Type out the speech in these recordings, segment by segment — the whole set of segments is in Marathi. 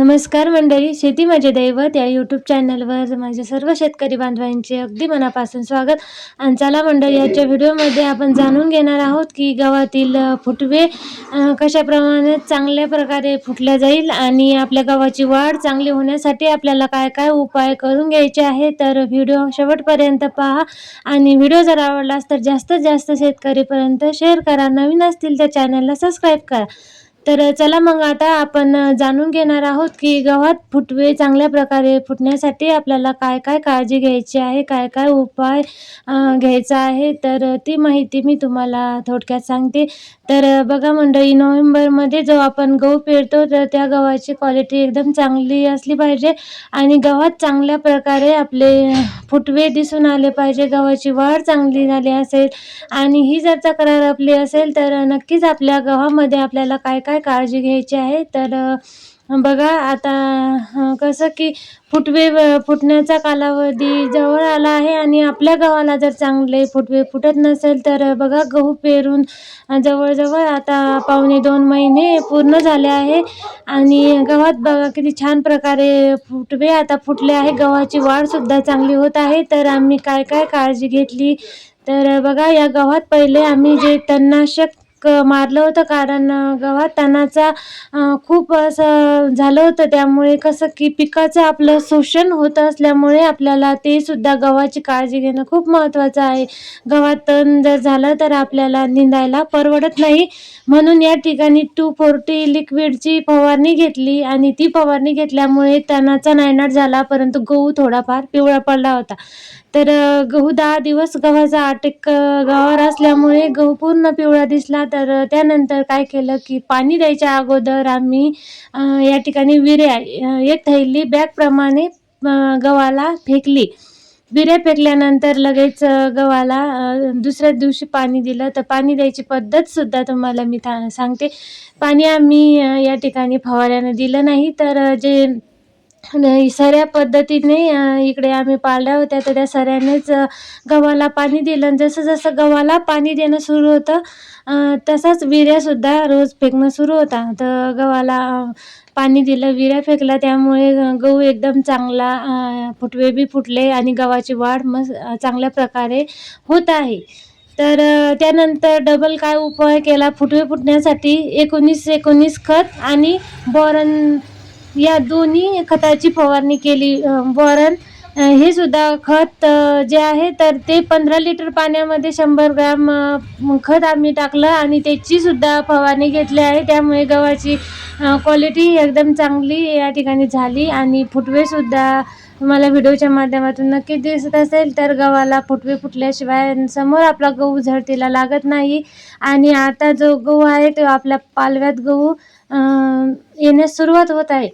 नमस्कार मंडळी शेती माझे दैवत या यूट्यूब चॅनलवर माझ्या सर्व शेतकरी बांधवांचे अगदी मनापासून स्वागत. आणि चला मंडळी याच्या व्हिडिओमध्ये आपण जाणून घेणार आहोत की गव्हातील फुटवे कशाप्रमाणे चांगल्या प्रकारे फुटल्या जाईल आणि आपल्या गव्हाची वाढ चांगली होण्यासाठी आपल्याला काय काय उपाय करून घ्यायचे आहे तर व्हिडिओ शेवटपर्यंत पहा. आणि व्हिडिओ जर आवडलास तर जास्तीत जास्त शेतकरीपर्यंत शेअर करा. नवीन असतील तर चॅनलला सबस्क्राईब करा. तर चला मग आता आपण जाणून घेणार आहोत की गव्हात फुटवे चांगल्या प्रकारे फुटण्यासाठी आपल्याला काय काय काळजी घ्यायची आहे काय काय उपाय घ्यायचा आहे तर ती माहिती मी तुम्हाला थोडक्यात सांगते. तर बघा मंडळी नोव्हेंबरमध्ये जो आपण गहू पेरतो तर त्या गव्हाची क्वालिटी एकदम चांगली असली पाहिजे आणि गव्हात चांगल्या प्रकारे आपले फुटवे दिसून आले पाहिजे. गव्हाची वाढ चांगली झाली असेल आणि ही जर तक्रार आपली असेल तर नक्कीच आपल्या गव्हामध्ये आपल्याला काय काय काळजी घ्यायची आहे? तर बघा आता कसं की फुटवे व- फुटण्याचा कालावधी जवळ आला आहे आणि आपल्या गावाला जर चांगले फुटवे फुटत नसेल तर बघा गहू पेरून जवळजवळ आता पावणे दोन महिने पूर्ण झाले आहे. आणि गव्हात बघा किती छान प्रकारे फुटवे आता फुटले आहे. गव्हाची वाढसुद्धा चांगली होत आहे. तर आम्ही काय काय काळजी घेतली? तर बघा या गव्हात पहिले आम्ही जे तणनाशक क मारलं होतं कारण गव्हात तणाचा खूप असं झालं होतं. त्यामुळे कसं की पिकाचं आपलं शोषण होत असल्यामुळे आपल्याला ते सुद्धा गव्हाची काळजी घेणं खूप महत्त्वाचं आहे. गव्हात तण जर झालं तर आपल्याला निंदायला परवडत नाही. म्हणून या ठिकाणी टू फोर्टी लिक्विडची फवारणी घेतली आणि ती फवारणी घेतल्यामुळे तणाचा नायनाट झाला परंतु गहू थोडाफार पिवळा पडला होता. तर गहू दहा दिवस गव्हाचा अटक गव्हावर असल्यामुळे गहू पूर्ण पिवळा दिसला. तर त्यानंतर काय केलं की पाणी द्यायच्या अगोदर आम्ही या ठिकाणी विर्या एक थैली बॅगप्रमाणे गव्हाला फेकली. विर्या फेकल्यानंतर लगेच गव्हाला दुसऱ्या दिवशी पाणी दिलं. तर पाणी द्यायची पद्धतसुद्धा तुम्हाला मी था सांगते. पाणी आम्ही या ठिकाणी फवाऱ्यानं दिलं नाही. तर जे नाही सऱ्या पद्धतीने इकडे आम्ही पाळल्या होत्या. तर त्या सऱ्यानेच गव्हाला पाणी दिलं. आणि जसं जसं गव्हाला पाणी देणं सुरू होतं तसाच विर्यासुद्धा रोज फेकणं सुरू होता. तर गव्हाला पाणी दिलं विर्या फेकला. त्यामुळे गहू एकदम चांगला फुटवे बी फुटले आणि गव्हाची वाढ मस्त चांगल्या प्रकारे होत आहे. तर त्यानंतर डबल काय उपाय केला? फुटवे फुटण्यासाठी एकोणीस एकोणीस खत आणि बोरन या दोन्ही खताची फवारणी केली. वरण बोरन हे सुद्धा खत जे आहे तर ते पंधरा लिटर पाण्यामध्ये शंभर ग्रॅम खत आम्ही टाकलं आणि त्याची सुद्धा फवारणी घेतली आहे. त्यामुळे गव्हाची क्वालिटी एकदम चांगली या ठिकाणी झाली आणि फुटवेसुद्धा तुम्हाला व्हिडिओच्या माध्यमातून नक्की दिसत असेल तर गव्हाला फुटवे फुटल्याशिवाय समोर आपला गहू झडतीला लागत नाही. आणि आता जो गहू आहे तो आपल्या पालव्यात गहू येण्यास सुरुवात होत आहे.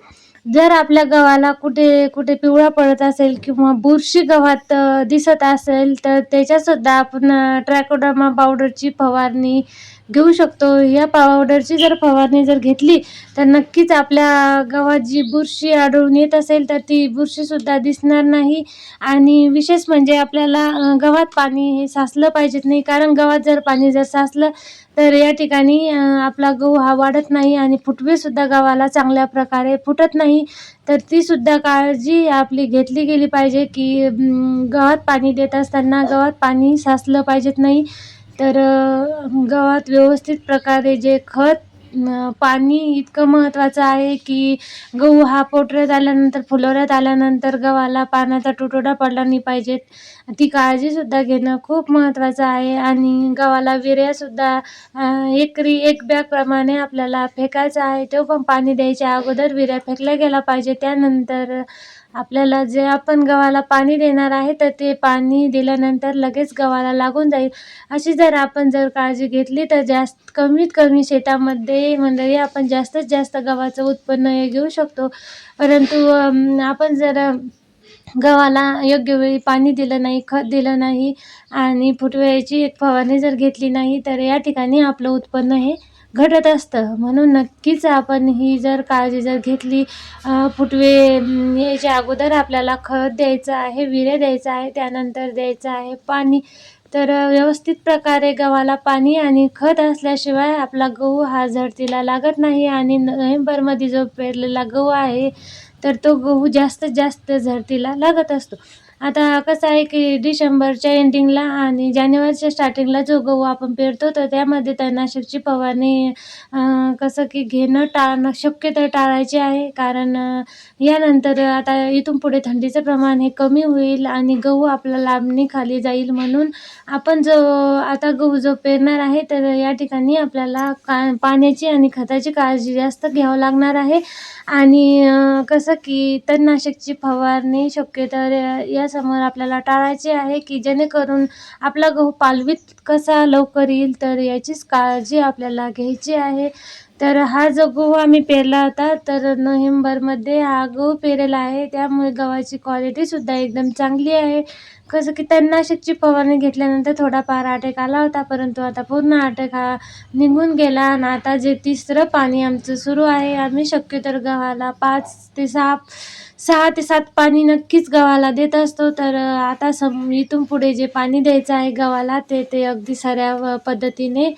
जर आपल्या गव्हाला कुठे कुठे पिवळा पडत असेल किंवा बुरशी गव्हात दिसत असेल तर त्याच्यासुद्धा आपण अ, ट्रॅकोडर्मा पावडरची फवारणी घेऊ शकतो. या पावडरची जर फवारणी जर घेतली तर नक्कीच आपल्या गव्हात जी बुरशी आढळून येत असेल तर ती बुरशीसुद्धा दिसणार नाही. आणि विशेष म्हणजे आपल्याला गव्हात पाणी हे साचलं पाहिजेत नाही. कारण गव्हात जर पाणी जर साचलं तर या ठिकाणी आपला गहू हा वाढत नाही आणि फुटवेसुद्धा गव्हाला चांगल्या प्रकारे फुटत नाही. तर तीसुद्धा काळजी आपली घेतली गेली पाहिजे की गव्हात पाणी देत असताना गव्हात पाणी साचलं पाहिजेत नाही. तर गव्हात व्यवस्थित प्रकारे जे खत पाणी इतकं महत्त्वाचं आहे की गहू हा पोटऱ्यात आल्यानंतर फुलोऱ्यात आल्यानंतर गव्हाला पाण्याचा तुटवडा पडला नाही पाहिजेत ती काळजीसुद्धा घेणं खूप महत्त्वाचं आहे आणि गव्हाला विर्यासुद्धा एकरी एक बॅगप्रमाणे आपल्याला फेकायचा आहे. तो पण पाणी द्यायच्या अगोदर विर्या फेकल्या गेला पाहिजे. त्यानंतर आपल्याला जे आपण गव्हाला पाणी देणार आहे तर ते पाणी दिल्यानंतर लगेच गव्हाला लागून जाईल. अशी जर आपण जर काळजी घेतली तर जास्त कमीत कमी शेतामध्ये मंडळी आपण जास्तीत जास्त गव्हाचं उत्पन्न हे घेऊ शकतो. परंतु आपण जर गव्हाला योग्य वेळी पाणी दिलं नाही खत दिलं नाही आणि फुटव्याची एक फवारणी जर घेतली नाही तर या ठिकाणी आपलं उत्पन्न हे घटत असतं. म्हणून नक्कीच आपण ही जर काळजी जर घेतली फुटवे याच्या यायच्या अगोदर आपल्याला खत द्यायचं आहे विरे द्यायचं आहे त्यानंतर द्यायचं आहे पाणी. तर व्यवस्थित प्रकारे गव्हाला पाणी आणि खत असल्याशिवाय आपला गहू हा झडतीला लागत नाही आणि नोव्हेंबरमध्ये जो पेरलेला गहू आहे तर तो गहू जास्तीत जास्त झडतीला लागत असतो. आता कसं आहे की डिसेंबरच्या एंडिंगला आणि जानेवारीच्या स्टार्टिंगला जो गहू आपण पेरतो तर त्यामध्ये तणनाशकची फवारणी कसं की घेणं टाळणं शक्यतो टाळायचे आहे. कारण यानंतर आता इथून पुढे थंडीचं प्रमाण हे कमी होईल आणि गहू आपला लांबणी खाली जाईल म्हणून आपण जो आता गहू जो पेरणार आहे तर या ठिकाणी आपल्याला का पाण्याची आणि खताची काळजी जास्त घ्यावं लागणार आहे. आणि कसं की तणनाशकची फवारणी शक्यतो यासमोर आपल्याला टाळायचे आहे की जेणेकरून आपला गहू पालवीत कसा लवकर येईल तर याचीच काळजी आपल्याला घ्यायची आहे. तर हा जो गहू आम्ही पेरला होता तर नोव्हेंबरमध्ये हा गहू पेरेला आहे. त्यामुळे गव्हाची क्वालिटीसुद्धा एकदम चांगली आहे. कसं की तणनाशकची फवारणी घेतल्यानंतर थोडाफार अटॅक आला होता परंतु आता पूर्ण अटॅक हा निघून गेला आणि आता जे तिसरं पाणी आमचं सुरू आहे आम्ही शक्यतर गव्हाला पाच ते सहा सहा ते सात पाणी नक्कीच गव्हाला देत असतो. तर आता सम इथून पुढे जे पाणी द्यायचं आहे गव्हाला ते ते अगदी साऱ्या पद्धतीने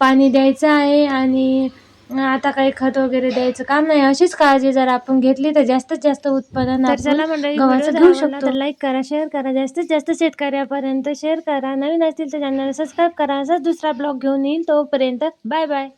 पाणी द्यायचं आहे. आणि आता काही खत वगैरे द्यायचं काम नाही. अशीच काळजी जर आपण घेतली तर जास्तीत जास्त उत्पादन तर आपण चला मंडळी गव्हाचं व्हिडिओ घेऊ जर आवडला शकतो. तर लाईक करा शेअर करा. जास्तीत जास्त शेतकऱ्यापर्यंत शेअर करा. नवीन असतील तर चॅनलला सबस्क्राईब करा. असंच दुसरा ब्लॉग घेऊन येईल तोपर्यंत बाय बाय